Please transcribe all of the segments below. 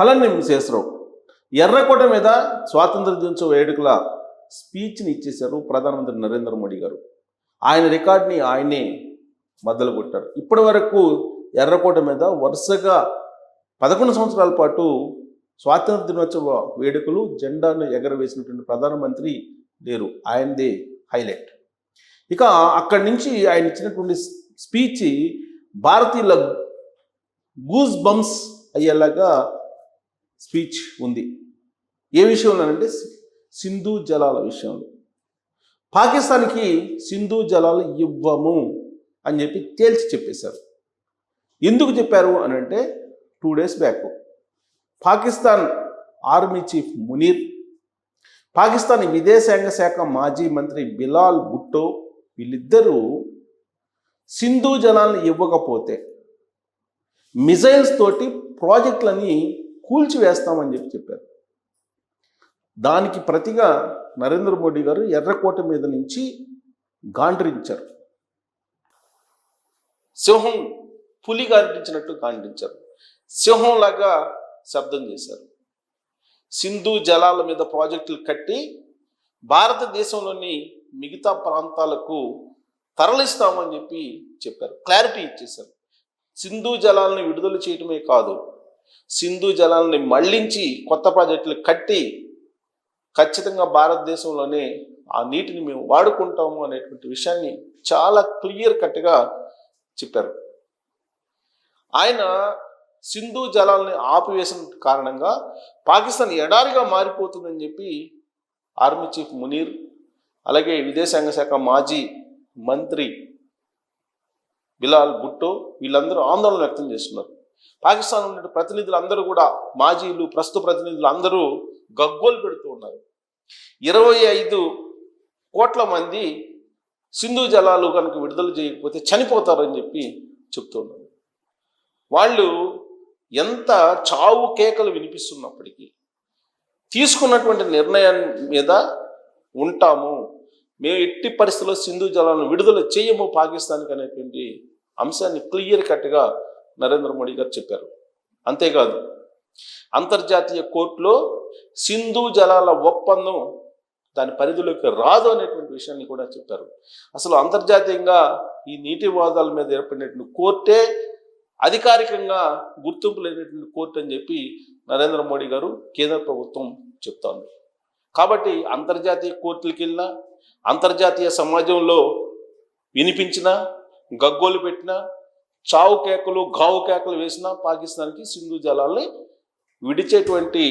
అలానే శేషరావు ఎర్రకోట మీద స్వాతంత్ర దినోత్సవ వేడుకల స్పీచ్ని ఇచ్చేశారు ప్రధానమంత్రి నరేంద్ర మోడీ గారు. ఆయన రికార్డ్ని ఆయనే మొదలు కొట్టారు. ఇప్పటి వరకు ఎర్రకోట మీద వరుసగా పదకొండు సంవత్సరాల పాటు స్వాతంత్ర దినోత్సవ వేడుకలు జెండాను ఎగరవేసినటువంటి ప్రధానమంత్రి లేరు. ఆయనదే హైలైట్. ఇక అక్కడి నుంచి ఆయన ఇచ్చినటువంటి స్పీచ్ భారతీయుల గూస్ బంప్స్ అయ్యేలాగా స్పీచ్ ఉంది. ఏ విషయంలో అంటే సింధు జలాల విషయంలో. పాకిస్తాన్కి సింధు జలాలు ఇవ్వము అని చెప్పి తేల్చి చెప్పేశారు. ఎందుకు చెప్పారు అని అంటే two days back Pakistan army chief Munir Pakistan విదేశాంగ శాఖ మాజీ మంత్రి బిలాల్ భుట్టో వీళ్ళిద్దరూ సింధు జలాలను ఇవ్వకపోతే మిజైల్స్ తోటి ప్రాజెక్టులని కూల్చివేస్తామని చెప్పి చెప్పారు. దానికి ప్రతిగా నరేంద్ర మోడీ గారు ఎర్రకోట మీద నుంచి గాండ్రించారు. సింహం పులి గాండ్రించినట్టు గాండ్రించారు. సింహంలాగా శబ్దం చేశారు. సింధు జలాల మీద ప్రాజెక్టులు కట్టి భారతదేశంలోని మిగతా ప్రాంతాలకు తరలిస్తామని చెప్పి చెప్పారు. క్లారిటీ ఇచ్చేశారు. సింధు జలాలను విడుదల చేయటమే కాదు సింధు జలాలని మళ్ళించి కొత్త ప్రాజెక్టులు కట్టి ఖచ్చితంగా భారతదేశంలోనే ఆ నీటిని మేము వాడుకుంటాము అనేటువంటి విషయాన్ని చాలా క్లియర్ కట్గా చెప్పారు. ఆయన సింధు జలాలని ఆపివేసిన కారణంగా పాకిస్తాన్ ఎడారిగా మారిపోతుందని చెప్పి ఆర్మీ చీఫ్ మునీర్ అలాగే విదేశాంగ శాఖ మాజీ మంత్రి బిలాల్ భుట్టో వీళ్ళందరూ ఆందోళన వ్యక్తం చేస్తున్నారు. పాకిస్తాన్ ఉన్న ప్రతినిధులు అందరూ కూడా మాజీలు ప్రస్తుత ప్రతినిధులు అందరూ గగ్గోలు పెడుతూ ఉన్నారు. ఇరవై ఐదు కోట్ల మంది సింధు జలాలు కనుక విడుదల చేయకపోతే చనిపోతారని చెప్పి చెప్తున్నారు వాళ్ళు ఎంత చావు కేకలు వినిపిస్తున్నప్పటికీ తీసుకున్నటువంటి నిర్ణయం మీద ఉంటాము. మేము ఎట్టి పరిస్థితుల్లో సింధు జలాలను విడుదల చేయము పాకిస్తాన్కి అనేటువంటి అంశాన్ని క్లియర్ కట్గా నరేంద్ర మోడీ గారు చెప్పారు. అంతేకాదు అంతర్జాతీయ కోర్టులో సింధు జలాల ఒప్పందం దాని పరిధిలోకి రాదు అనేటువంటి విషయాన్ని కూడా చెప్పారు. అసలు అంతర్జాతీయంగా ఈ నీటి వాదాల మీద ఏర్పడినటువంటి కోర్టే అధికారికంగా గుర్తింపు లేనటువంటి కోర్టు అని చెప్పి నరేంద్ర మోడీ గారు కేంద్ర ప్రభుత్వం చెప్తోంది. కాబట్టి అంతర్జాతీయ కోర్టులకి వెళ్ళినా అంతర్జాతీయ సమాజంలో వినిపించిన గగ్గోలు పెట్టిన చావు కేకలు గావు కేకలు వేసినా పాకిస్తాన్కి సింధు జలాల్ని విడిచేటువంటి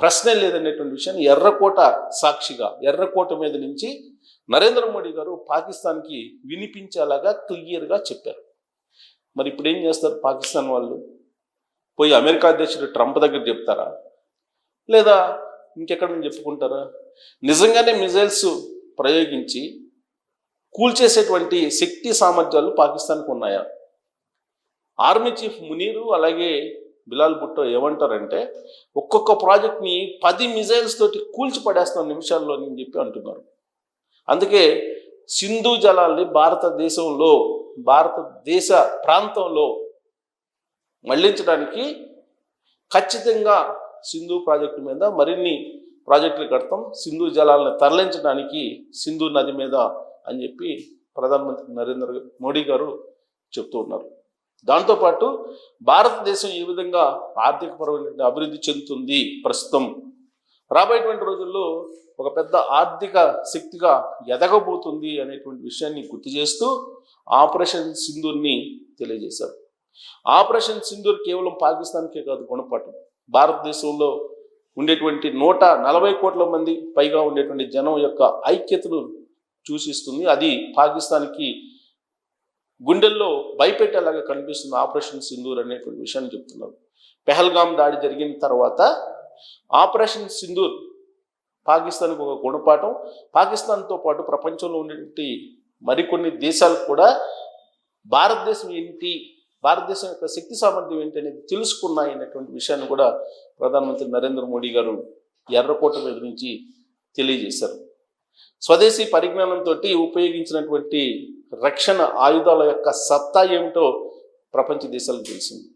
ప్రశ్నే లేదనేటువంటి విషయాన్ని ఎర్రకోట సాక్షిగా ఎర్రకోట మీద నుంచి నరేంద్ర మోడీ గారు పాకిస్తాన్కి వినిపించేలాగా క్లియర్గా చెప్పారు. మరి ఇప్పుడు ఏం చేస్తారు పాకిస్తాన్ వాళ్ళు? పోయి అమెరికా అధ్యక్షుడు ట్రంప్ దగ్గర చెప్తారా? లేదా ఇంకెక్కడ చెప్పుకుంటారా? నిజంగానే మిజైల్స్ ప్రయోగించి కూల్చేసేటువంటి శక్తి సామర్థ్యాలు పాకిస్తాన్కు ఉన్నాయా? ఆర్మీ చీఫ్ మునీరు అలాగే బిలాల్ భుట్టో ఏమంటారంటే ఒక్కొక్క ప్రాజెక్ట్ని పది మిజైల్స్ తోటి కూల్చి పడేస్తాం నిమిషాల్లో అని చెప్పి అంటున్నారు. అందుకే సింధు జలాల్ని భారతదేశంలో భారతదేశ ప్రాంతంలో మళ్ళించడానికి ఖచ్చితంగా సింధు ప్రాజెక్టు మీద మరిన్ని ప్రాజెక్టులు కడతాం. సింధు జలాలను తరలించడానికి సింధు నది మీద అని చెప్పి ప్రధానమంత్రి నరేంద్ర మోడీ గారు చెప్తూ ఉన్నారు. దాంతోపాటు భారతదేశం ఏ విధంగా ఆర్థికపరమైన అభివృద్ధి చెందుతుంది ప్రస్తుతం? రాబోయేటువంటి రోజుల్లో ఒక పెద్ద ఆర్థిక శక్తిగా ఎదగబోతుంది అనేటువంటి విషయాన్ని గుర్తు చేస్తూ ఆపరేషన్ సింధూర్ని తెలియజేశారు. ఆపరేషన్ సింధూర్ కేవలం పాకిస్తాన్కే కాదు గుణపాఠం. భారతదేశంలో ఉండేటువంటి నూట నలభై కోట్ల మంది పైగా ఉండేటువంటి జనం యొక్క ఐక్యతను సూచిస్తుంది అది పాకిస్తాన్కి గుండెల్లో భయపెట్టేలాగా కనిపిస్తుంది ఆపరేషన్ సింధూర్ అనేటువంటి విషయాన్ని చెప్తున్నారు. పెహల్గాం దాడి జరిగిన తర్వాత ఆపరేషన్ సింధూర్ పాకిస్తాన్కి ఒక గుణపాఠం. పాకిస్తాన్తో పాటు ప్రపంచంలో ఉన్నటువంటి మరికొన్ని దేశాలకు కూడా భారతదేశం ఏంటి భారతదేశం యొక్క శక్తి సామర్థ్యం ఏంటి అనేది తెలుసుకున్నాయి అనేటువంటి విషయాన్ని కూడా ప్రధానమంత్రి నరేంద్ర మోడీ గారు ఎర్రకోట మీద నుంచి తెలియజేశారు. స్వదేశీ పరిజ్ఞానంతో ఉపయోగించినటువంటి రక్షణ ఆయుధాల యొక్క సత్తా ఏమిటో ప్రపంచ దేశాలకు తెలిసింది.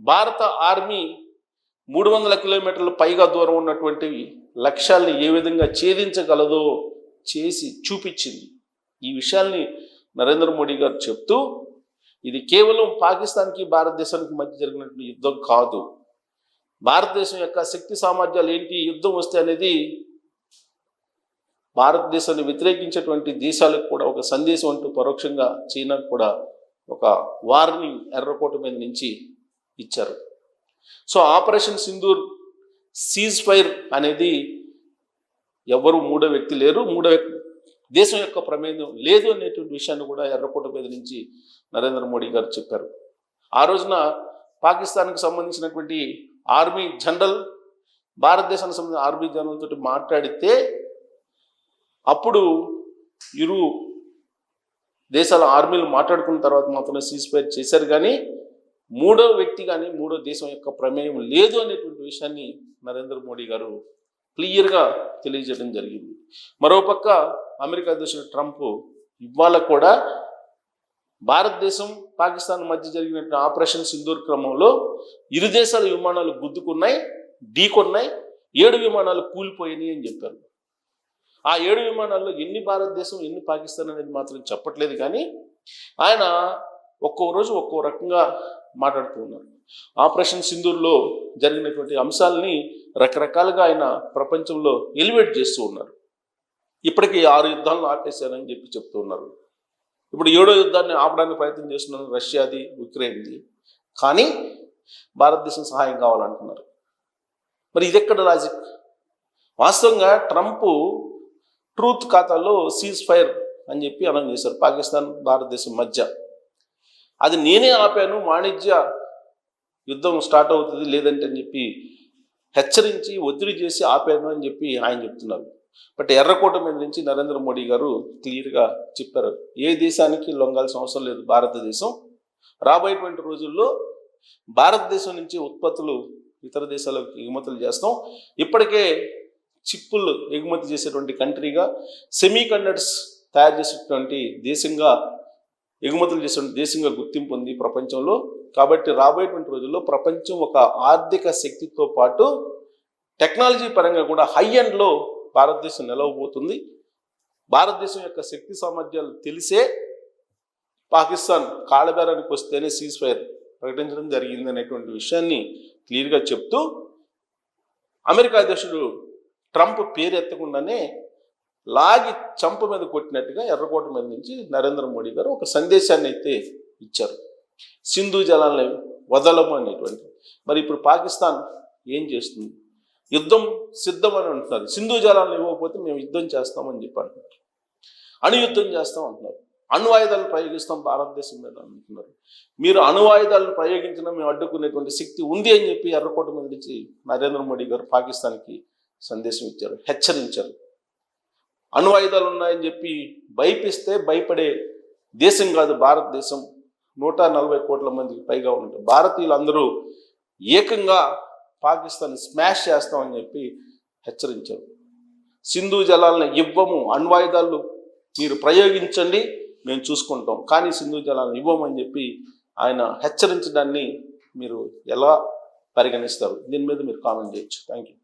భారత ఆర్మీ మూడు వందల కిలోమీటర్ల పైగా దూరం ఉన్నటువంటి లక్ష్యాల్ని ఏ విధంగా ఛేదించగలదో చేసి చూపించింది. ఈ విషయాల్ని నరేంద్ర మోడీ గారు చెప్తూ ఇది కేవలం పాకిస్తాన్కి భారతదేశానికి మధ్య జరిగినటువంటి యుద్ధం కాదు. భారతదేశం యొక్క శక్తి సామర్థ్యాలు ఏంటి యుద్ధం వస్తే అనేది భారతదేశాన్ని వ్యతిరేకించేటువంటి దేశాలకు కూడా ఒక సందేశం అంటూ పరోక్షంగా చైనాకు కూడా ఒక వార్నింగ్ ఎర్రకోట మీద నుంచి ఇచ్చారు. So operation Sindoor ceasefire అనేది ఎవరు మూడో వ్యక్తి లేరు. మూడో వ్యక్తి దేశం యొక్క ప్రమేయం లేదు అనేటువంటి విషయాన్ని కూడా ఎర్రకోట మీద నుంచి నరేంద్ర మోడీ గారు చెప్పారు. ఆ రోజున పాకిస్తాన్కి సంబంధించినటువంటి ఆర్మీ జనరల్ భారతదేశానికి సంబంధించిన ఆర్మీ జనరల్ తోటి మాట్లాడితే అప్పుడు ఇరు దేశాల ఆర్మీలు మాట్లాడుకున్న తర్వాత మాత్రమే సీజ్ఫైర్ చేశారు కానీ మూడో వ్యక్తి కానీ మూడో దేశం యొక్క ప్రమేయం లేదు అనేటువంటి విషయాన్ని నరేంద్ర మోడీ గారు క్లియర్గా తెలియజేయడం జరిగింది. మరోపక్క అమెరికా అధ్యక్షుడు ట్రంప్ ఇవాళ కూడా భారతదేశం పాకిస్తాన్ మధ్య జరిగినటువంటి ఆపరేషన్ సింధూర్ క్రమంలో ఇరు దేశాల విమానాలు గుద్దుకున్నాయి ఢీకొన్నాయి ఏడు విమానాలు కూలిపోయినాయి అని చెప్పారు. ఆ ఏడు విమానాల్లో ఎన్ని భారతదేశం ఎన్ని పాకిస్తాన్ అనేది మాత్రం చెప్పట్లేదు కానీ ఆయన ఒక్కో రోజు ఒక్కో రకంగా మాట్లాడుతూ ఉన్నారు. ఆపరేషన్ సింధూర్లో జరిగినటువంటి అంశాలని రకరకాలుగా ఆయన ప్రపంచంలో ఎలివేట్ చేస్తూ ఉన్నారు. ఇప్పటికీ ఆరు యుద్ధాలను ఆపేశారని చెప్పి చెప్తూ ఉన్నారు. ఇప్పుడు ఏడో యుద్ధాన్ని ఆపడానికి ప్రయత్నం చేస్తున్నారు రష్యాది ఉక్రెయిన్ది. కానీ భారతదేశం సహాయం కావాలంటున్నారు. మరి ఇది ఎక్కడ లాజిక్ వాస్తవంగా ట్రంప్ ట్రూత్ ఖాతాలో సీజ్ ఫైర్ అని చెప్పి అనౌన్స్ చేశారు పాకిస్తాన్ భారతదేశం మధ్య. అది నేనే ఆపాను వాణిజ్య యుద్ధం స్టార్ట్ అవుతుంది లేదంటే అని చెప్పి హెచ్చరించి ఒత్తిడి చేసి ఆపాను అని చెప్పి ఆయన చెప్తున్నారు. బట్ ఎర్రకోట మీద నుంచి నరేంద్ర మోడీ గారు క్లియర్గా చెప్పారు ఏ దేశానికి లొంగాల్సిన అవసరం లేదు భారతదేశం. రాబోయేటువంటి రోజుల్లో భారతదేశం నుంచి ఉత్పత్తులు ఇతర దేశాలకు ఎగుమతులు చేస్తాం. ఇప్పటికే చిప్పులు ఎగుమతి చేసేటువంటి కంట్రీగా సెమీ కండక్టర్స్ తయారు చేసేటువంటి దేశంగా ఎగుమతులు చేసేటువంటి దేశంగా గుర్తింపు ఉంది ప్రపంచంలో. కాబట్టి రాబోయేటువంటి రోజుల్లో ప్రపంచం ఒక ఆర్థిక శక్తితో పాటు టెక్నాలజీ పరంగా కూడా హై ఎండ్లో భారతదేశం నిలవబోతుంది. భారతదేశం యొక్క శక్తి సామర్థ్యాలు తెలిసే పాకిస్తాన్ కాళ్ళబేరానికి వస్తేనే సీజ్ ఫైర్ ప్రకటించడం జరిగింది అనేటువంటి విషయాన్ని క్లియర్గా చెప్తూ అమెరికా అధ్యక్షుడు ట్రంప్ పేరెత్తకుండానే లాగి చంప మీద కొట్టినట్టుగా ఎర్రకోట మీద నుంచి నరేంద్ర మోడీ గారు ఒక సందేశాన్ని అయితే ఇచ్చారు. సింధు జలాలను వదలము అనేటువంటి. మరి ఇప్పుడు పాకిస్తాన్ ఏం చేస్తుంది? యుద్ధం సిద్ధమని అంటున్నారు. సింధు జలాలను ఇవ్వకపోతే మేము యుద్ధం చేస్తామని చెప్పి అంటున్నారు. అణు యుద్ధం చేస్తాం అంటున్నారు. అణు ఆయుధాలను ప్రయోగిస్తాం భారతదేశం మీద అంటున్నారు. మీరు అణు ఆయుధాలను ప్రయోగించడం మేము అడ్డుకునేటువంటి శక్తి ఉంది అని చెప్పి ఎర్రకోట మీద నుంచి నరేంద్ర మోడీ గారు పాకిస్తాన్కి సందేశం ఇచ్చారు హెచ్చరించారు. అణు ఆయుధాలు ఉన్నాయని చెప్పి భయపిస్తే భయపడే దేశం కాదు భారతదేశం. నూట నలభై కోట్ల మందికి పైగా ఉంటారు భారతీయులు అందరూ ఏకంగా పాకిస్తాన్ స్మాష్ చేస్తామని చెప్పి హెచ్చరించారు. సింధు జలాలను ఇవ్వము అణ్వాయుధాలు మీరు ప్రయోగించండి మేము చూసుకుంటాం. కానీ సింధు జలాలను ఇవ్వమని చెప్పి ఆయన హెచ్చరించడాన్ని మీరు ఎలా పరిగణిస్తారు? దీని మీద మీరు కామెంట్ చేయొచ్చు. Thank you